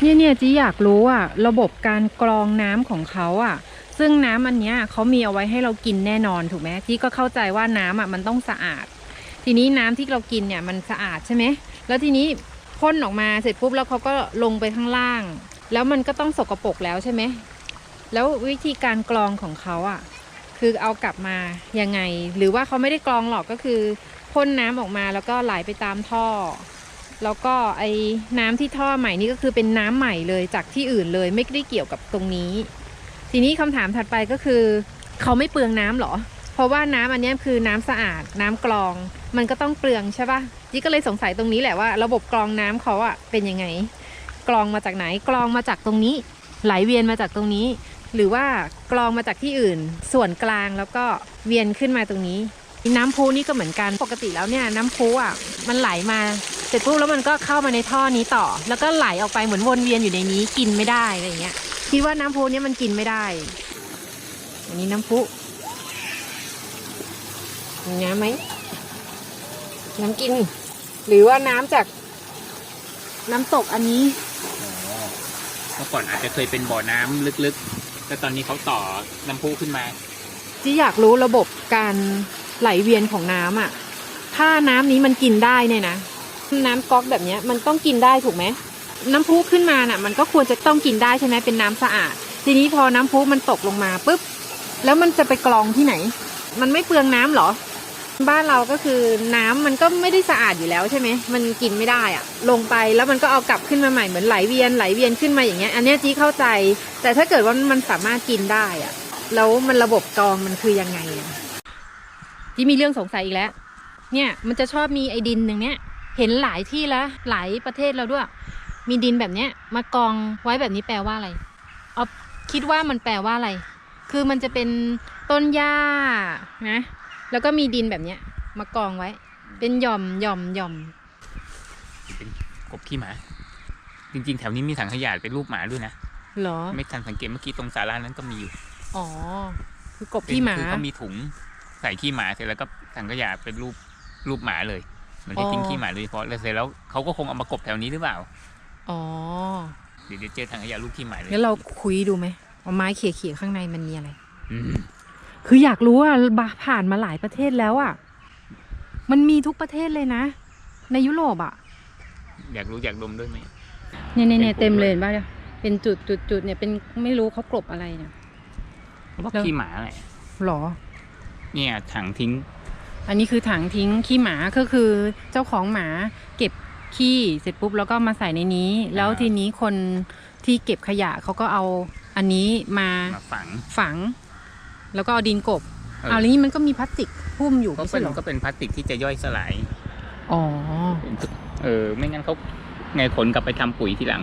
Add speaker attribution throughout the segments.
Speaker 1: เนี่ยเนี่ยจีอยากรู้อะระบบการกรองน้ำของเขาอะ ซึ่งน้ำอันเนี้ยเขามีเอาไว้ให้เรากินแน่นอนถูกไหมจีก็เข้าใจว่าน้ำอะมันต้องสะอาด ทีนี้น้ำที่เรากินเนี่ยมันสะอาดใช่ไหมแล้วทีนี้พ่นออกมาเสร็จปุ๊บแล้วเขาก็ลงไปข้างล่าง แล้วมันก็ต้องสกปรกแล้วใช่ไหมแล้ววิธีการกรองของเขาอะ คือเอากลับมายังไง หรือว่าเขาไม่ได้กรองหรอกก็คือพ่นน้ำออกมาแล้วก็ไหลไปตามท่อ แล้วก็ไอ้น้ำที่ท่อใหม่นี่ก็คือเป็นน้ำใหม่เลยจากที่อื่นเลยไม่ได้เกี่ยวกับตรงนี้ ทีนี้คำถามถัดไปก็คือ เขาไม่เปลืองน้ำเหรอ เพราะว่าน้ำอันนี้คือน้ำสะอาด น้ำกรอง มันก็ต้องเปลืองใช่ปะจิ๊กก็เลยสงสัยตรงนี้แหละว่า ระบบกรองน้ำเขาอะเป็นยังไง กรองมาจากไหนกรองมาจากตรงนี้ ไหลเวียนมาจากตรงนี้ หรือว่ากรองมาจากที่อื่น ส่วนกลางแล้วก็เวียนขึ้นมาตรงนี้ น้ำพุนี่ก็เหมือนกันปกติแล้วเนี่ยน้ำพุอะมันไหลมา เสร็จปุ๊บแล้วมันก็เข้ามาในท่อนี้ต่อ แล้วก็ไหลออกไปเหมือนวนเวียนอยู่ในนี้กินไม่ได้อะไรอย่างเงี้ยคิดว่าน้ำพุเนี่ยมันกินไม่ได้ อันนี้น้ำพุมีน้ำไหมน้ำกิน หรือว่าน้ำจากน้ำตกอันนี้
Speaker 2: เมื่อก่อนอาจจะเคยเป็นบ่อน้ำลึกๆ แต่ตอนนี้เขาต่อน้ำพุขึ้นมา
Speaker 1: ที่อยากรู้ระบบการไหลเวียนของน้ำอะ ถ้าน้ำนี้มันกินได้เนี่ยนะ น้ำก๊อกแบบนี้มันต้องกินได้ถูกไหมน้ำพุขึ้นมาน่ะ มันก็ควรจะต้องกินได้ใช่ไหมเป็นน้ำสะอาด ทีนี้พอน้ำพุมันตกลงมาปุ๊บแล้วมันจะไปกรองที่ไหน มันไม่เปลืองน้ำเหรอ บ้านเราก็คือน้ำมันก็ไม่ได้สะอาดอยู่แล้วใช่ไหมมันกินไม่ได้อะลงไปแล้วมันก็เอากลับขึ้นมาใหม่เหมือนไหลเวียนไหลเวียนขึ้นมาอย่างเงี้ย อันนี้จี้เข้าใจ แต่ถ้าเกิดว่ามันสามารถกินได้อะแล้วมันระบบกรองมันคือยังไงอะที่มีเรื่องสงสัยอีกแล้ว เนี่ยมันจะชอบมีไอ้ดินหนึ่งเนี้ย เห็นหลายที่แล้วหลายประเทศแล้วด้วย มีดินแบบเนี้ยมากองไว้แบบนี้แปลว่าอะไรเอาคิดว่ามันแปลว่าอะไร คือมันจะเป็นต้นหญ้านะแล้วก็มีดินแบบเนี้ยมากองไว้ เป็นหย่อมหย่อมหย่อม
Speaker 2: เป็นกบขี้หมา จริง ๆ แถวนี้มีถังขยะเป็นรูปหมาด้วยนะ
Speaker 1: เหรอ
Speaker 2: ไม่ทันสังเกตเมื่อกี้ตรงศาลานั้นก็มีอยู่
Speaker 1: อ๋อ คือกบที่หมา
Speaker 2: คือเขามีถุงใส่ขี้หมาเสร็จแล้วก็ถังขยะเป็นรูปรูปหมาเลยเห มือนที่
Speaker 1: อ๋อ
Speaker 2: ทิ้งขี้หมาโดยเฉพาะแล้วเสร็จแล้วเขาก็คงเอามากบแถวนี้หรือเปล่า
Speaker 1: อ๋อ
Speaker 2: เดี๋ยวเดี๋ยวเจอถังขยะรูปขี้หมาเลย
Speaker 1: งั้นเราคุยดูไหมเอาไม้เขี่ยๆข้างในมันมีอะไร
Speaker 2: อืม
Speaker 1: คืออยากรู้อะบาผ่านมาหลายประเทศแล้วอะ มันมีทุกประเทศเลยนะ ในยุโรปอะ
Speaker 2: อยากรู้อยากดมด้วยไหม
Speaker 1: เนี่ยเนี่ย
Speaker 2: เป็นกลุ่ม
Speaker 1: เต็มเลย
Speaker 2: เลย
Speaker 1: เห็นป่ะเนี่ยเป็นจุดจุดจุดเนี่ยเป็นไม่รู้เขากลบอะไรเนี่ย
Speaker 2: เพราะว่า
Speaker 1: แล้ว
Speaker 2: ขี้หมาแหละ
Speaker 1: หรอ
Speaker 2: เนี่ยถังทิ้ง
Speaker 1: อันนี้คือถังทิ้งขี้หมาก็คือเจ้าของหมาเก็บขี้เสร็จปุ๊บแล้วก็มาใส่ในนี้ แล้วทีนี้คนที่เก็บขยะเขาก็เอาอันนี้มา
Speaker 2: มาฝัง
Speaker 1: ฝัง แล้วก็เอาดินกบ
Speaker 2: เออ
Speaker 1: เอาแล้วนี่มันก็มีพลาสติกหุ้มอยู่
Speaker 2: ก็
Speaker 1: ไม่
Speaker 2: เป็
Speaker 1: ใช่
Speaker 2: น
Speaker 1: เหรอ
Speaker 2: ก็เป็นพลาสติกที่จะย่อยสลาย
Speaker 1: อ๋อ
Speaker 2: เออ ไม่งั้นเขาไงขนกลับไปทำปุ๋ยทีหลัง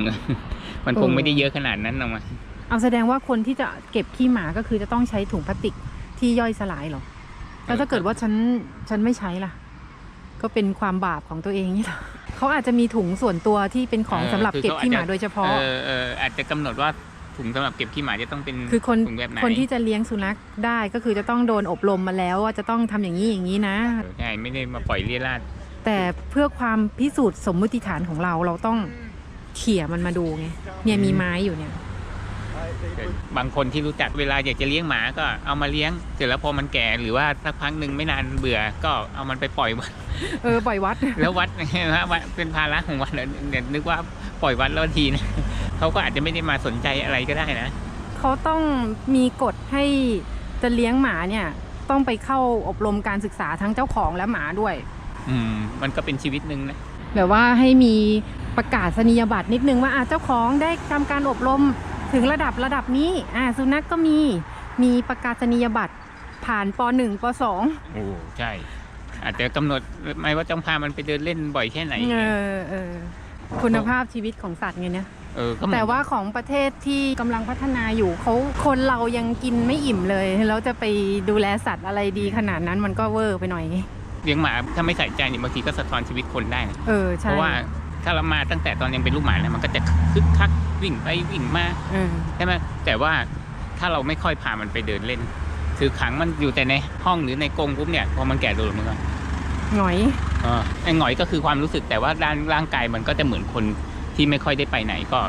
Speaker 2: มันคง
Speaker 1: เออ
Speaker 2: ไม่ได้เยอะขนาดนั้นหรอกมั้ง
Speaker 1: เอาแสดงว่าคนที่จะเก็บขี้หมาก็คือจะต้องใช้ถุงพลาสติกที่ย่อยสลายเหรอ แล้วถ้าเกิดว่าฉันฉันไม่ใช้ล่ะ ก็เป็นความบาปของตัวเองนี่เหรอเขาอาจจะมีถุงส่วนตัวที่เป็นของสำหรับเก็บขี้หมาโดยเฉพาะ
Speaker 2: เออเอออาจจะกำหนดว่าถุงสำหรับเก็บขี้หมาจะต้องเป็น
Speaker 1: คือคน
Speaker 2: ถุงแบบไหน
Speaker 1: คนที่จะเลี้ยงสุนัขได้ก็คือจะต้องโดนอบรมมาแล้วว่าจะต้องทำอย่างนี้อย่างนี้นะ
Speaker 2: เออใช่ไม่ได้มาปล่อยเรี่ยราด
Speaker 1: แต่เพื่อความพิสูจน์สมมติฐานของเราเราต้องเขี่ยมันมาดูไงเนี่ยมีไม้อยู่เนี่ย
Speaker 2: แต่ บางคนที่รู้จักเวลาอยากจะเลี้ยงหมาก็เอามาเลี้ยง เสร็จแล้วพอมันแก่หรือว่าสักพักหนึ่งไม่นานเบื่อ ก็เอามันไปปล่อยวัด
Speaker 1: เออปล่อยวัด
Speaker 2: แล้ววัดนะวัดเป็นภาระของวัดแล้วเนี่ยนึกว่าปล่อยวัดแล้วทีนะเขาก็อาจจะไม่ได้มาสนใจอะไรก็ได้นะ
Speaker 1: เขาต้องมีกฎให้จะเลี้ยงหมาเนี่ย ต้องไปเข้าอบรมการศึกษาทั้งเจ้าของและหมาด้วย
Speaker 2: อืม มันก็เป็นชีวิตหนึ่งนะ
Speaker 1: แบบว่าให้มีประกาศนียบัตรนิดนึงว่าอะเจ้าของได้ทำการอบรม ถึงระดับระดับนี้อ่าสุนัขกก็มีมีประกาศนียบัตรผ่านป .1 ป .2
Speaker 2: โอ้ใช่อาจจะกำหนดไม่ว่าต้องพามันไปเดินเล่นบ่อยแค่ไหน
Speaker 1: เออเออคุณภาพชีวิตของสัตว์ไงเนี่ย
Speaker 2: เออก็เหมือน
Speaker 1: แต่ว่าของประเทศที่กำลังพัฒนาอยู่เขาคนเรายังกินไม่อิ่มเลยแล้วจะไปดูแลสัตว์อะไรดีขนาดนั้นมันก็เวอร์ไปหน่อย
Speaker 2: เลี้ยงหมาถ้าไม่ใส่ใจเนี่ยบางทีก็สะท้อนชีวิตคนได้นะ
Speaker 1: เออ
Speaker 2: เพ
Speaker 1: ใช่
Speaker 2: ราะว่า ถ้าเรามาตั้งแต่ตอนยังเป็นลูกหมาเนี่ยมันก็จะคึกคักวิ่งไปวิ่งมา
Speaker 1: เออ
Speaker 2: ใช่ไหมแต่ว่าถ้าเราไม่ค่อยพามันไปเดินเล่น คือขังมันอยู่แต่ในห้องหรือในกรงปุ๊บเนี่ยพอมันแก่ตัวลงมันก็
Speaker 1: หน่อย
Speaker 2: เออไอ้หงอยก็คือความรู้สึกแต่ว่าด้านร่างกายมันก็จะเหมือนคนที่ไม่ค่อยได้ไปไหนก็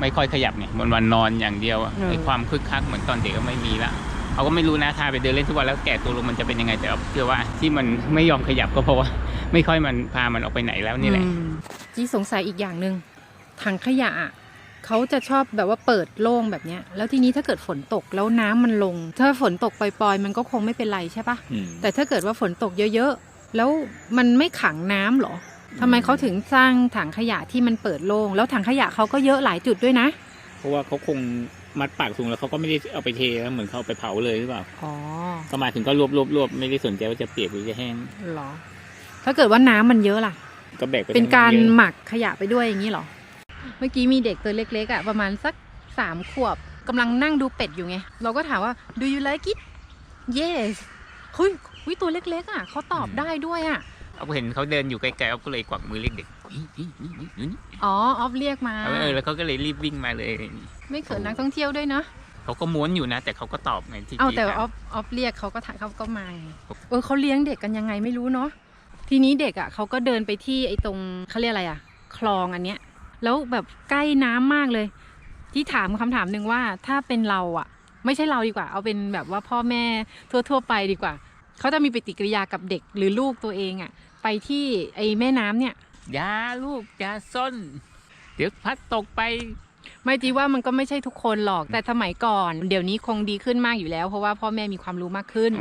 Speaker 2: ไม่ค่อยขยับไงวันวันๆนอนอย่างเดียวอะ
Speaker 1: เออ
Speaker 2: ไอ้ความคึกคักเหมือนตอนเด็กก็ไม่มีละเขาก็ไม่รู้นะถ้าไปเดินเล่นทุกวันแล้วแก่ตัวลงมันจะเป็นยังไงแต่เอาเชื่อว่าที่มันไม่ยอมขยับก็เพราะว่า ไม่ค่อยมันพามันออกไปไหนแล้วนี่แหละ
Speaker 1: อืมจี้สงสัยอีกอย่างหนึ่งถังขยะอะเขาจะชอบแบบว่าเปิดโล่งแบบเนี้ย แล้วทีนี้ถ้าเกิดฝนตกแล้วน้ำมันลง ถ้าฝนตกปล่อยๆ มันก็คงไม่เป็นไรใช่ปะแต่ถ้าเกิดว่าฝนตกเยอะๆ แล้วมันไม่ขังน้ำเหรอทำไมเขาถึงสร้างถังขยะที่มันเปิดโล่ง แล้วถังขยะเขาก็เยอะหลายจุดด้วยนะ
Speaker 2: เพราะว่าเขาคงมัดปากถุงแล้วเขาก็ไม่ได้เอาไปเทแล้วเหมือนเขาเอาไปเผาเลยหรือเปล่า
Speaker 1: อ๋อ
Speaker 2: ก็มาถึงก็รวบรวบรวบไม่ได้สนใจว่าจะเปียกหรือจะแห้ง
Speaker 1: เหรอ ถ้าเกิดว่าน้ำมันเยอะล่ะ
Speaker 2: ก็แบกไป
Speaker 1: เป็นการ
Speaker 2: ทั้งยอะ
Speaker 1: หมักขยะไปด้วยอย่างนี้เหรอ เมื่อกี้มีเด็กตัวเล็กๆอะประมาณสักสามขวบกำลังนั่งดูเป็ดอยู่ไง เราก็ถามว่า do you like it yes เฮ้ยเฮ้ยตัวเล็กๆอะเขาตอบได้ด้วยอะ
Speaker 2: เอาเห็นเขาเดินอยู่ไกลๆเอาก็เลยกวักมือเรียกเด็กนี่นี่นี่นี่นี่
Speaker 1: อ๋อออฟเรียกมา
Speaker 2: เออแล้วเขาก็เลยรีบวิ่งมาเลย
Speaker 1: ไม่เขินนักท่องเที่ยวด้วยเนาะ
Speaker 2: เขาก็ม้วนอยู่นะ แต่เขาก็ตอบไงที่
Speaker 1: เอาแต่
Speaker 2: ที่
Speaker 1: ออฟออฟเรียกเขาก็ถ่ายเขาก็มาไง
Speaker 2: ครับ
Speaker 1: เออเขาเลี้ยงเด็กกันยังไงไม่รู้เนาะ ทีนี้เด็กอะเขาก็เดินไปที่ไอ้ตรงเขาเรียกอะไรอะ คลองอันเนี้ย แล้วแบบใกล้น้ำมากเลย ที่ถามคำถามหนึ่งว่าถ้าเป็นเราอะ ไม่ใช่เราดีกว่า เอาเป็นแบบว่าพ่อแม่ทั่ว ๆ ไปดีกว่าเขาจะมีปฏิกิริยากับเด็กหรือลูกตัวเองอะ ไปที่ไอ้แม่น้ำเนี่ย
Speaker 2: อย่าลูกอย่าส้นเดี๋ยวพัดตกไป
Speaker 1: ไม่จีว่ามันก็ไม่ใช่ทุกคนหรอกแต่สมัยก่อน เดี๋ยวนี้คงดีขึ้นมากอยู่แล้ว เพราะว่าพ่อแม่มีความรู้มากขึ้น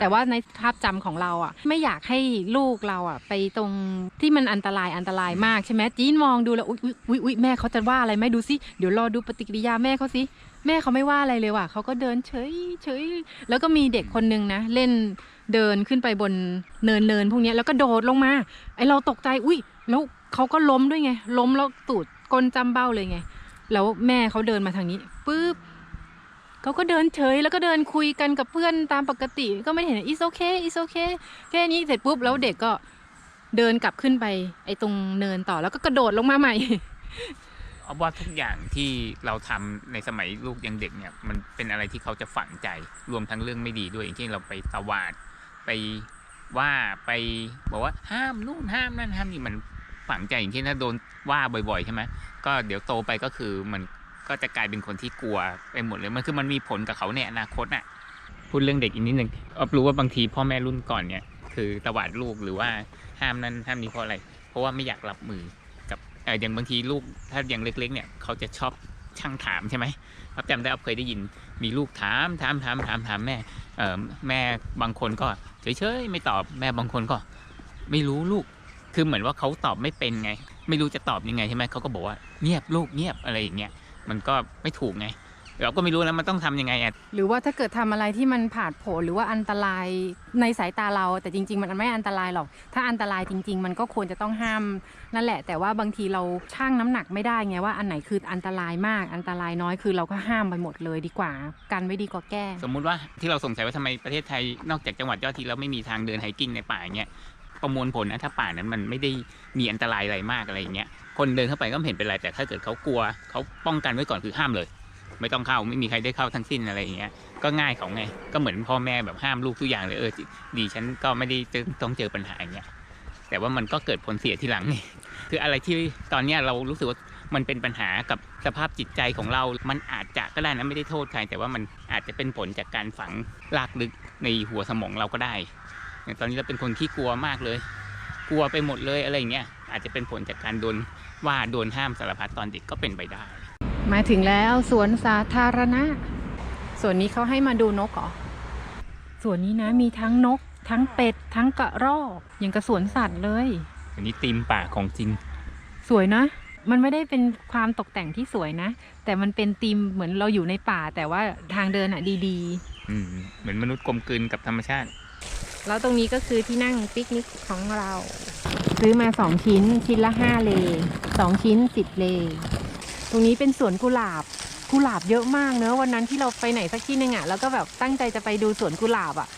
Speaker 1: แต่ว่าในภาพจำของเราอะ ไม่อยากให้ลูกเราอะ ไปตรงที่มันอันตรายอันตรายมากใช่ไหมจีนมองดูแล้วอุ๊ยอุ๊ยอุ๊ยอุ๊ยแม่เขาจะว่าอะไรไหมดูสิเดี๋ยวรอดูปฏิกิริยาแม่เขาสิแม่เขาไม่ว่าอะไรเลยว่ะเขาก็เดินเฉยเฉยแล้วก็มีเด็กคนนึงนะ เล่นเดินขึ้นไปบนเนินเนินพวกเนี้ยแล้วก็โดดลงมาไอเราตกใจอุ้ยแล้วเขาก็ล้มด้วยไง ล้มแล้วตูดก้นจำเบ้าเลยไง แล้วแม่เขาเดินมาทางนี้ปุ๊บเขาก็เดินเฉยแล้วก็เดินคุยกันกับเพื่อนตามปกติ ก็ไม่เห็น is okay is okay แค่นี้เสร็จปุ๊บแล้วเด็กก็เดินกลับขึ้นไป ไอ้ตรงเนินต่อแล้วก็กระโดดลงมาใหม่
Speaker 2: เอาว่าทุกอย่างที่เราทำในสมัยลูกยังเด็กเนี่ย มันเป็นอะไรที่เขาจะฝังใจ รวมทั้งเรื่องไม่ดีด้วยอย่างเช่นเราไปตวาดไปว่าไปบอกว่าห้ามนู่นห้ามนั่นห้ามนี่มัน ฝังใจอย่างเช่นถ้าโดนว่าบ่อยๆใช่ไหมก็เดี๋ยวโตไปก็คือมันก็จะกลายเป็นคนที่กลัวไปหมดเลยมันคือมันมีผลกับเขาในอนาคตน่ะพูดเรื่องเด็กอีกนิดหนึ่งออฟรู้ว่าบางทีพ่อแม่รุ่นก่อนเนี่ย คือตวาดลูกหรือว่าห้ามนั้นห้ามนี้เพราะอะไร เพราะว่าไม่อยากรับมือกับเอออย่างบางทีลูกถ้ายังเล็ก ๆ เนี่ยเขาจะชอบช่างถามใช่ไหมครับจำได้ออฟเคยได้ยินมีลูกถามถามถามถามถามแม่เออแม่บางคนก็เฉยๆไม่ตอบแม่บางคนก็ ไม่รู้ลูก คือเหมือนว่าเขาตอบไม่เป็นไง ไม่รู้จะตอบยังไงใช่ไหมเขาก็บอกว่าเงียบลูกเงียบอะไรอย่างเงี้ยมันก็ไม่ถูกไง เราก็ไม่รู้แล้วมันต้องทำยังไงอะ
Speaker 1: หรือว่าถ้าเกิดทำอะไรที่มันผาดโผนหรือว่าอันตรายในสายตาเรา แต่จริง ๆ มันไม่อันตรายหรอก ถ้าอันตรายจริง ๆ มันก็ควรจะต้องห้ามนั่นแหละ แต่ว่าบางทีเราชั่งน้ำหนักไม่ได้ไงว่าอันไหนคืออันตรายมากอันตรายน้อยคือเราก็ห้ามไปหมดเลยดีกว่ากันไว้ดีกว่าแก้
Speaker 2: สมมุติว่าที่เราสงสัยว่าทำไมประเทศไทยนอกจากจังหวัดยอดที่เราไม่มีทางเดินไฮกิ้งในป่าอย่างเงี้ย ประมวลผลนะถ้าป่านั้นมันไม่ได้มีอันตรายอะไรมากอะไรอย่างเงี้ยคนเดินเข้าไปก็ไม่เห็นเป็นไรแต่ถ้าเกิดเขากลัวเขาป้องกันไว้ก่อนคือห้ามเลย ไม่ต้องเข้าไม่มีใครได้เข้าทั้งสิ้นอะไรอย่างเงี้ยก็ง่ายเขาไงก็เหมือนพ่อแม่แบบห้ามลูกทุกอย่างเลยเออดีฉันก็ไม่ได้จอต้องเจอปัญหาอย่างเงี้ยแต่ว่ามันก็เกิดผลเสียทีหลังไงคืออะไรที่ตอนเนี้ยเรารู้สึกว่ามันเป็นปัญหากับสภาพจิตใจของเรา มันอาจจะก็ได้นะไม่ได้โทษใคร แต่ว่ามันอาจจะเป็นผลจากการฝังลากลึกในหัวสมองเราก็ได้ อย่างตอนนี้เราเป็นคนที่กลัวมากเลย กลัวไปหมดเลยอะไรอย่างเงี้ยอาจจะเป็นผลจากการโดนว่าโดนห้ามสารพัดตอนเด็กก็เป็นไปได้
Speaker 1: มาถึงแล้วสวนสาธารณะส่วนนี้เขาให้มาดูนกเหรอส่วนนี้นะมีทั้งนก ทั้งเป็ด ทั้งกระรอกอย่างกับสวนสัตว์เลย
Speaker 2: อันนี้ตีมป่าของจริง
Speaker 1: สวยนะ มันไม่ได้เป็นความตกแต่งที่สวยนะ แต่มันเป็นธีมเหมือนเราอยู่ในป่า แต่ว่าทางเดินอะดี
Speaker 2: อืมเหมือนมนุษย์กลมกลืนกับธรรมชาติ
Speaker 1: ๆ แล้วตรงนี้ก็คือที่นั่งปิกนิกของเรา ซื้อมาสองชิ้น ชิ้นละห้าเลสองชิ้นสิบเล ตรงนี้เป็นสวนกุหลาบกุหลาบเยอะมากเนอะวันนั้นที่เราไปไหนสักที่หนึ่งอะแล้วก็แบบตั้งใจจะไปดูสวนกุหลาบอะ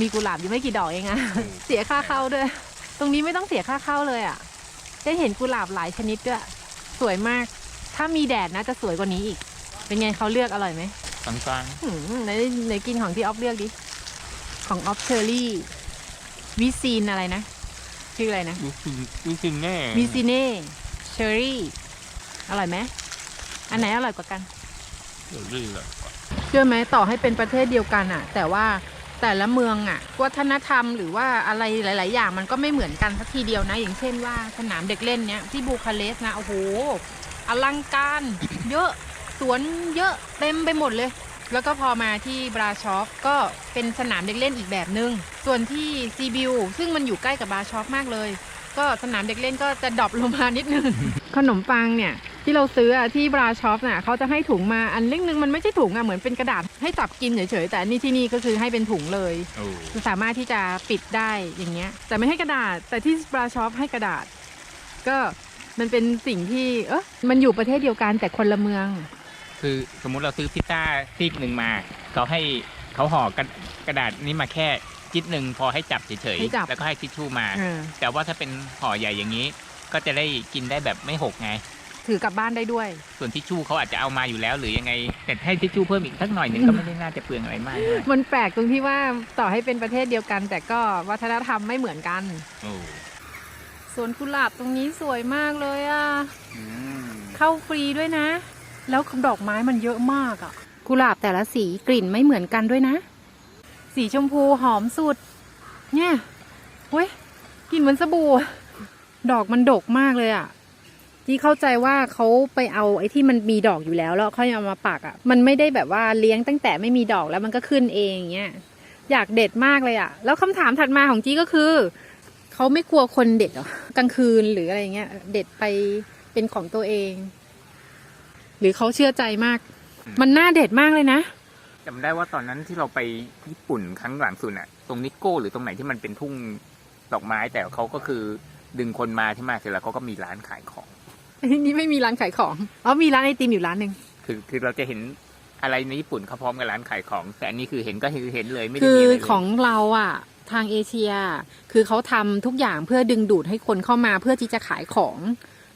Speaker 1: มีกุหลาบอยู่ไม่กี่ดอกเองอะเสียค่าเข้าด้วย ตรงนี้ไม่ต้องเสียค่าเข้าเลยอะได้เห็นกุหลาบหลายชนิดด้วยสวยมาก ถ้ามีแดดนะจะสวยกว่านี้อีก เป็นไงเขาเลือกอร่อยไหม
Speaker 2: กลาง
Speaker 1: หืมไหนไหนกินของที่ออฟเลือกดิ ของออฟเชอรี่ วิซีนอะไรนะ ชื่ออะไรนะ
Speaker 2: ๆดูสิดูสิแน่
Speaker 1: วิซีเน่เชอรี่ อร่อยไหม อันไหนอร่อยกว่ากัน
Speaker 2: ลื่นเลย
Speaker 1: เชื่อไหมต่อให้เป็นประเทศเดียวกันอะแต่ว่าแต่ละเมืองอะวัฒนธรรมหรือว่าอะไรหลาย ๆ อย่างมันก็ไม่เหมือนกันสักทีเดียวนะ อย่างเช่นว่าสนามเด็กเล่นเนี้ยที่บูคาเรสต์นะโอ้โหอลังการ เยอะสวนเยอะเต็มไปหมดเลย แล้วก็พอมาที่บราชอฟก็เป็นสนามเด็กเล่นอีกแบบหนึง่งส่วนที่ซีบิวซึ่งมันอยู่ใกล้กับบราชอฟมากเลย ก็สนามเด็กเล่นก็จะดรอปลงมานิดนึง ขนมปังเนี่ยที่เราซื้ออะที่บราช็อปน่ะเขาจะให้ถุงมาอันเล็กนึงมันไม่ใช่ถุงอะเหมือนเป็นกระดาษให้จับกินเฉยๆแต่อันนี่ที่นี่ก็คือให้เป็นถุงเลย
Speaker 2: โอ้
Speaker 1: สามารถที่จะปิดได้อย่างเงี้ย แต่ไม่ให้กระดาษ แต่ที่บราช็อปให้กระดาษ ก็มันเป็นสิ่งที่เออมันอยู่ประเทศเดียวกันแต่คนละเมือง
Speaker 2: คือสมมุติเราซื้อพิซซ่าซีกหนึ่งมาเขาให้เขาห่อกระกระดาษนี้มาแค่จิตหนึ่งพอให้จับเฉย
Speaker 1: ให้จับ
Speaker 2: ๆแล้วก็ให้ทิชชู่มา
Speaker 1: เออ
Speaker 2: แต่ว่าถ้าเป็นห่อใหญ่อย่างนี้ ก็จะได้กินได้แบบไม่หกไง
Speaker 1: ถือกลับบ้านได้ด้วย
Speaker 2: ส่วนทิชชู่เขาอาจจะเอามาอยู่แล้ว หรือยังไงแต่ให้ทิชชู่เพิ่มอีกสักหน่อยหนึ่งก็ไม่ได้น่าจะเปลืองอะไรมากด้วย
Speaker 1: มันแปลกตรงที่ว่าต่อให้เป็นประเทศเดียวกัน แต่ก็วัฒนธรรมไม่เหมือนกัน
Speaker 2: โอ้
Speaker 1: สวนกุหลาบตรงนี้สวยมากเลยอะ
Speaker 2: อืม
Speaker 1: เข้าฟรีด้วยนะ แล้วดอกไม้มันเยอะมากอะ่ะ กุหลาบแต่ละสีกลิ่นไม่เหมือนกันด้วยนะ สีชมพูหอมสุด เนี่ยเว้ยกลิ่นเหมือนสบู่ ดอกมันดกมากเลยอะ่ะที่เข้าใจว่าเขาไปเอาไอ้ที่มันมีดอกอยู่แล้วแล้วค่อยเอามาปักอะ่ะ มันไม่ได้แบบว่าเลี้ยงตั้งแต่ไม่มีดอกแล้วมันก็ขึ้นเองอย่างเงี้ย อยากเด็ดมากเลยอะ่ะ แล้วคำถามถัดมาของจี้ก็คือเขาไม่กลัวคนเด็ดเหรอกลางคืนหรืออะไรเงี้ย เด็ดไปเป็นของตัวเอง หรือเขาเชื่อใจมาก มันน่าเด็ดมากเลยนะ
Speaker 2: จำได้ว่าตอนนั้นที่เราไปญี่ปุ่นครั้งหลังสุดน่ะ ตรงนิโก้หรือตรงไหนที่มันเป็นทุ่งดอกไม้แต่เขาก็คือดึงคนมาที่มาเสร็จแล้วเขาก็มีร้านขายของ
Speaker 1: นี่ไม่มีร้านขายของอ๋อมีร้านไอติมอยู่ร้านหนึ่ง
Speaker 2: คือคือเราจะเห็นอะไรในญี่ปุ่นเขาพร้อมกับร้านขายของ แต่อันนี้คือเห็นก็คือเห็นเลยไม่ได้
Speaker 1: คื
Speaker 2: มี
Speaker 1: อ
Speaker 2: อะไรเลย
Speaker 1: ของเราอะทางเอเชีย คือเขาทำทุกอย่างเพื่อดึงดูดให้คนเข้ามาเพื่อที่จะขายของ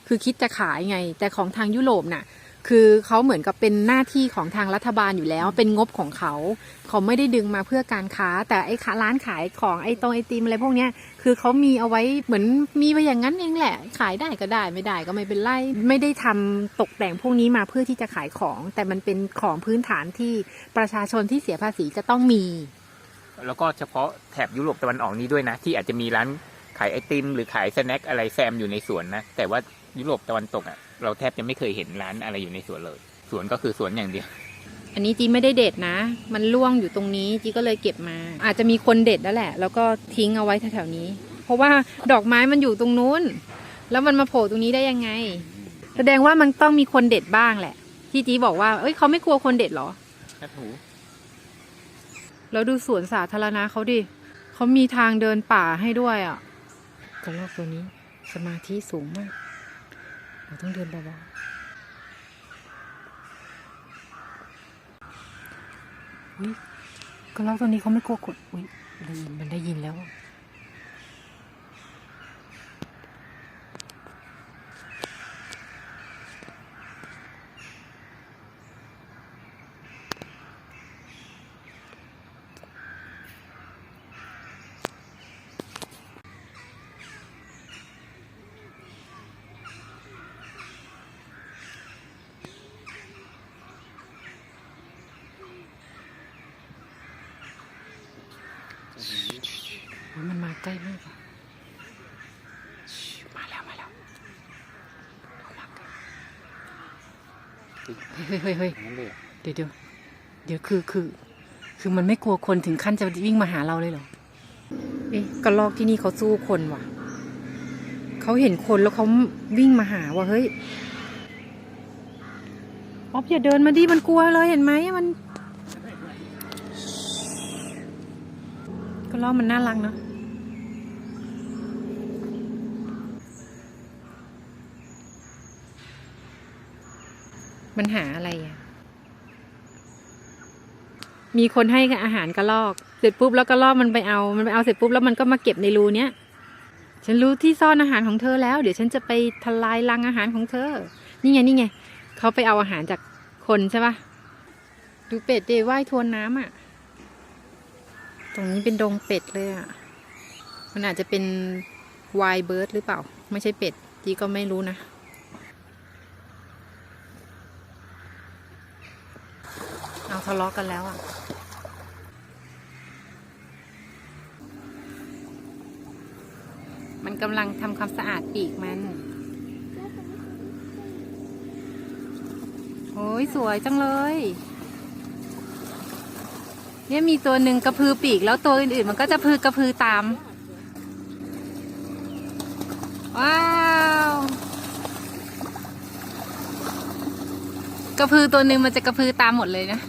Speaker 1: คือคิดจะขายไง แต่ของทางยุโรปน่ะ คือเขาเหมือนกับเป็นหน้าที่ของทางรัฐบาลอยู่แล้ว เป็นงบของเขา เขาไม่ได้ดึงมาเพื่อการค้า แต่ไอ้ขาร้านขายของไอ้ตรงไอติมอะไรพวกเนี้ยคือเขามีเอาไว้เหมือนมีไปอย่างนั้นเองแหละ ขายได้ก็ได้ไม่ได้ก็ไม่เป็นไรไม่ได้ทำตกแต่งพวกนี้มาเพื่อที่จะขายของ แต่มันเป็นของพื้นฐานที่ประชาชนที่เสียภาษีจะต้องมี
Speaker 2: แล้วก็เฉพาะแถบยุโรปตะวันออกนี้ด้วยนะ ที่อาจจะมีร้านขายไอติม หรือขายสแน็คอะไรแซมอยู่ในสวนนะแต่ว่ายุโรปตะวันตกอะ เราแทบจะไม่เคยเห็นร้านอะไรอยู่ในสวนเลย สวนก็คือสวนอย่างเดียว
Speaker 1: อันนี้จีไม่ได้เด็ดนะ มันร่วงอยู่ตรงนี้จีก็เลยเก็บมา อาจจะมีคนเด็ดแล้วแหละ แล้วก็ทิ้งเอาไว้แถวๆนี้ เพราะว่าดอกไม้มันอยู่ตรงนู้น แล้วมันมาโผล่ตรงนี้ได้ยังไง แสดงว่ามันต้องมีคนเด็ดบ้างแหละ ที่จีบอกว่า เอ้ยเขาไม่กลัวคนเด็ดเหรอ
Speaker 2: ครับหู
Speaker 1: แล้วดูสวนสาธารณะเขาดิเขามีทางเดินป่าให้ด้วยอะกระรอกตัวนี้สมาธิสูงมาก เราต้องเดินเบาๆอุ้ยก็แล้วตอนนี้เขาไม่กลัวกดอุ้ยได้ยินมันได้ยินแล้ว มันมาใกล้มากมาแล้วมาแล้วเอามาใกล้เฮ้ยเฮ้ยเฮ้
Speaker 2: ย
Speaker 1: เดี๋ยวเดี๋ยวเดี๋ยวคือคือ คือมันไม่กลัวคนถึงขั้นจะวิ่งมาหาเราเลยเหรอ เอ๊ะกระลอกที่นี่เขาสู้คนว่ะ เขาเห็นคนแล้วเขาวิ่งมาหาว่ะเฮ้ยอ๊อบอย่าเดินมาดิมันกลัวเลยเห็นไหมมันกระลอกมันน่ารักเนาะ มันหาอะไรอะ มีคนให้อาหารกระลอก เสร็จปุ๊บแล้วกระลอกมันไปเอา มันไปเอาเสร็จปุ๊บแล้วมันก็มาเก็บในรูเนี้ย ฉันรู้ที่ซ่อนอาหารของเธอแล้ว เดี๋ยวฉันจะไปทลายรังอาหารของเธอ นี่ไงนี่ไงเขาไปเอาอาหารจากคนใช่ปะดูเป็ดเดว่ายทวนน้ำอะ ตรงนี้เป็นดงเป็ดเลยอะ มันอาจจะเป็นวายเบิร์ดหรือเปล่า ไม่ใช่เป็ดจีก็ไม่รู้นะ เอา ทะเลาะกันแล้วอะมันกำลังทำความสะอาดปีกมัน โอ้ยสวยจังเลย เนี่ยมีตัวหนึ่งกระพือปีกแล้วตัวอื่นๆมันก็จะพือกระพือตาม ว้าว กระพือตัวหนึ่งมันจะกระพือตามหมดเลยนะ